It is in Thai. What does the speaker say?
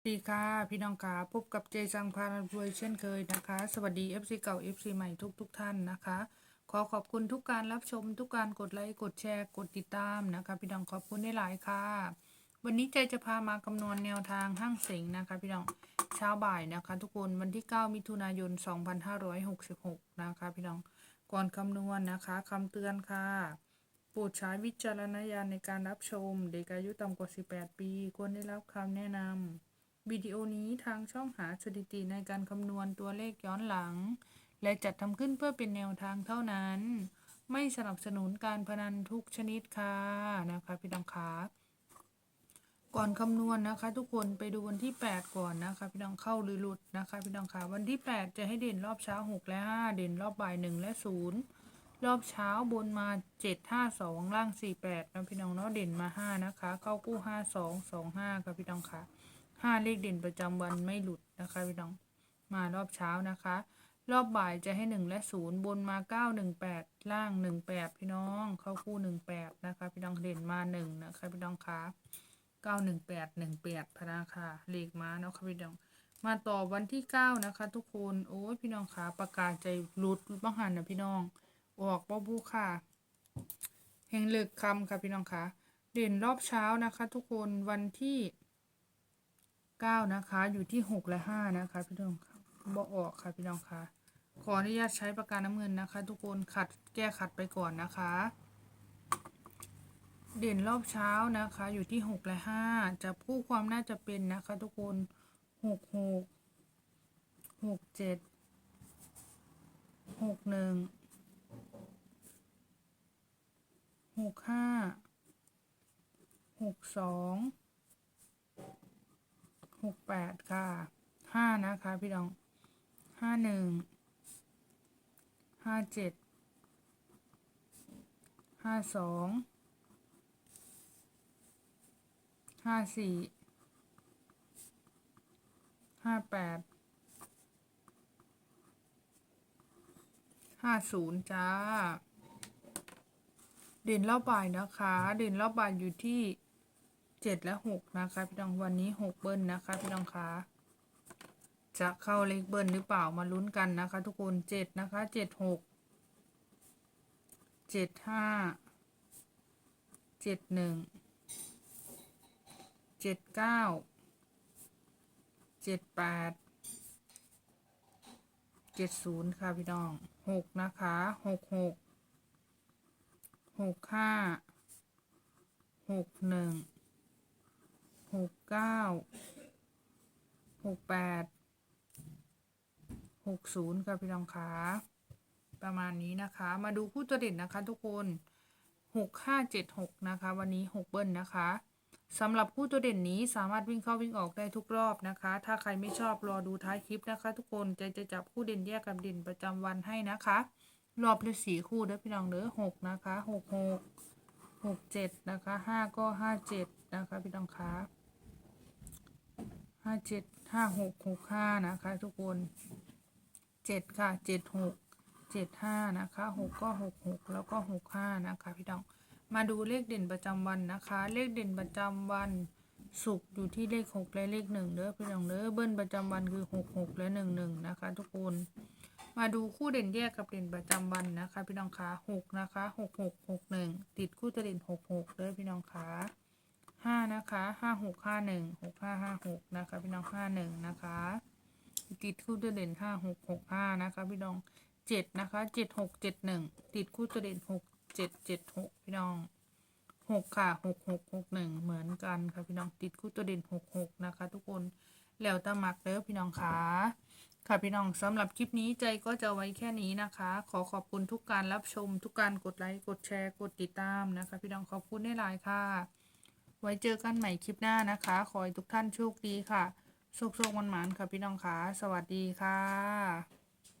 สวัสดีค่ะ พี่น้องค่ะพบกับเจสังพารวยเช่นเคยนะคะ สวัสดี FC เก่า FC ใหม่ทุกทุกท่านนะคะ ขอขอบคุณทุกการรับชม ทุกการกดไลค์กดแชร์กดติดตามนะคะ พี่น้องขอบคุณได้หลายค่ะ วันนี้ใจจะพามาคำนวณแนวทางห้างเสงนะคะ พี่น้องเช้าบ่ายนะคะ ทุกคนวันที่ 9 มิถุนายน 2566 นะคะ พี่น้องก่อนคำนวณนะคะคำเตือนค่ะโปรดใช้วิจารณญาณในการรับชม เด็กอายุต่ำกว่า 18 ปี ควรได้รับคำแนะนำ วิดีโอนี้ทางช่องหาสถิติในการคำนวณตัวเลขย้อนหลัง และจัดทำขึ้นเพื่อเป็นแนวทางเท่านั้น ไม่สนับสนุนการพนันทุกชนิดค่ะนะคะพี่น้องคะก่อนคำนวณนะคะ ทุกคนไปดูวันที่ 8 ก่อนนะคะ พี่น้องเข้าหรือหลุดนะคะ พี่น้องคะวันที่ 8 จะให้เด่นรอบเช้า 6 และ 5 เด่นรอบบ่าย 1 และ 0 รอบเช้าบนมา 7 5 2 ล่าง 4 8นะพี่น้องเนาะเด่นมา 5 นะคะ เข้ากู้ 5 2 2 5ค่ะพี่น้องค่ะ ห้าเลขเด่นประจำวันไม่หลุดนะคะพี่น้อง มารอบเช้านะคะ รอบบ่ายจะให้หนึ่งและศูนย์บนมาเก้าหนึ่งแปดล่างหนึ่งแปดพี่น้องเข้าคู่หนึ่งแปดนะคะพี่น้องเด่นมาหนึ่งนะคะพี่น้องคะเก้าหนึ่งแปดหนึ่งแปดพนาค่ะเลขมาเนาะค่ะพี่น้องมาต่อวันที่เก้านะคะ ทุกคนโอ้ยพี่น้องคะประกาศใจรุดบ้างหันนะพี่น้อง ออกบ่บูค่ะเฮงเลิกคำค่ะพี่น้องคะเด่นรอบเช้านะคะ ทุกคนวันที่ เก้านะคะ อยู่ที่หกและห้านะคะพี่น้องค่ะบ่ออกค่ะพี่น้องค่ะ ขออนุญาตใช้ปากกาน้ำเงินนะคะ ทุกคนขัดแก้ขัดไปก่อนนะคะ เด่นรอบเช้านะคะ อยู่ที่หกและห้าจะผู้ความน่าจะเป็นนะคะ ทุกคนหกหกหกเจ็ดหกหนึ่งหกห้าหกสอง กแปดค่ะห้านะคะพี่น้องห้าหนึ่งห้าเจ็ดห้าสองห้าสี่ห้าแปดห้าศูนย์จ้าเด่นรอบบ่ายนะคะ เด่นรอบบ่ายอยู่ที่ เจ็ดและหกนะคะพี่น้องวันนี้หกเบิ้ลนะคะพี่น้องคะจะเข้าเลขเบิ้ลหรือเปล่ามาลุ้นกันนะคะ ทุกคนเจ็ดนะคะเจ็ดหกเจ็ดห้าเจ็ดหนึ่งเจ็ดเก้าเจ็ดแปดเจ็ดศูนย์ค่ะพี่น้องหกนะคะหกหกหกห้าหกหนึ่ง หกเก้าหกแปดหกศูนย์ค่ะพี่น้องคะประมาณนี้นะคะ มาดูคู่ตัวเด่นนะคะ ทุกคนหกห้าเจ็ดหกนะคะ วันนี้หกเบิ้ลนะคะสำหรับคู่ตัวเด่นนี้สามารถวิ่งเข้าวิ่งออกได้ทุกรอบนะคะ ถ้าใครไม่ชอบรอดูท้ายคลิปนะคะ ทุกคนจะจะจับคู่เด่นแยกกับเด่นประจำวันให้นะคะ รอบละสี่คู่เด้อพี่น้องเด้อหกนะคะหกหกหกเจ็ดนะคะห้าก็ห้าเจ็ดนะคะพี่น้องคะ ห้าเจ็ดห้าหกหกห้านะคะทุกคนเจ็ดค่ะเจ็ดหกเจ็ดห้านะคะหกก็หกหกแล้วก็หกห้านะคะพี่น้องมาดูเลขเด่นประจำวันนะคะ เลขเด่นประจำวันศุกร์อยู่ที่เลขหกและเลขหนึ่งเด้อพี่น้องเด้อเบิ้ลประจำวันคือหกหกและหนึ่งหนึ่งนะคะ ทุกคนมาดูคู่เด่นแยกกับเด่นประจำวันนะคะ พี่น้องคะหกนะคะหกหกหกหนึ่งติดคู่ตัวเด่นหกหกเด้อพี่น้องคะ ห้านะคะห้าหกห้าหนึ่งหกห้าห้าหกนะคะ พี่น้องห้าหนึ่งนะคะติดคู่ตัวเด่นห้าหกหกห้านะคะ พี่น้องเจ็ดนะคะเจ็ดหกเจ็ดหนึ่งติดคู่ตัวเด่นหกเจ็ดเจ็ดหกพี่น้องหกค่ะหกหกหกหนึ่งเหมือนกันค่ะพี่น้องติดคู่ตัวเด่นหกหกนะคะ ทุกคนแล้วตามักเด้อพี่น้องคะค่ะพี่น้องสำหรับคลิปนี้ใจก็จะไว้แค่นี้นะคะ ขอขอบคุณทุกการรับชม ทุกการกดไลค์กดแชร์กดติดตามนะคะ พี่น้องขอบคุณได้หลายค่ะ ไว้เจอกันใหม่คลิปหน้านะคะ ขอให้ทุกท่านโชคดีค่ะ โชคโชคมันหมานค่ะพี่น้องค่ะ สวัสดีค่ะ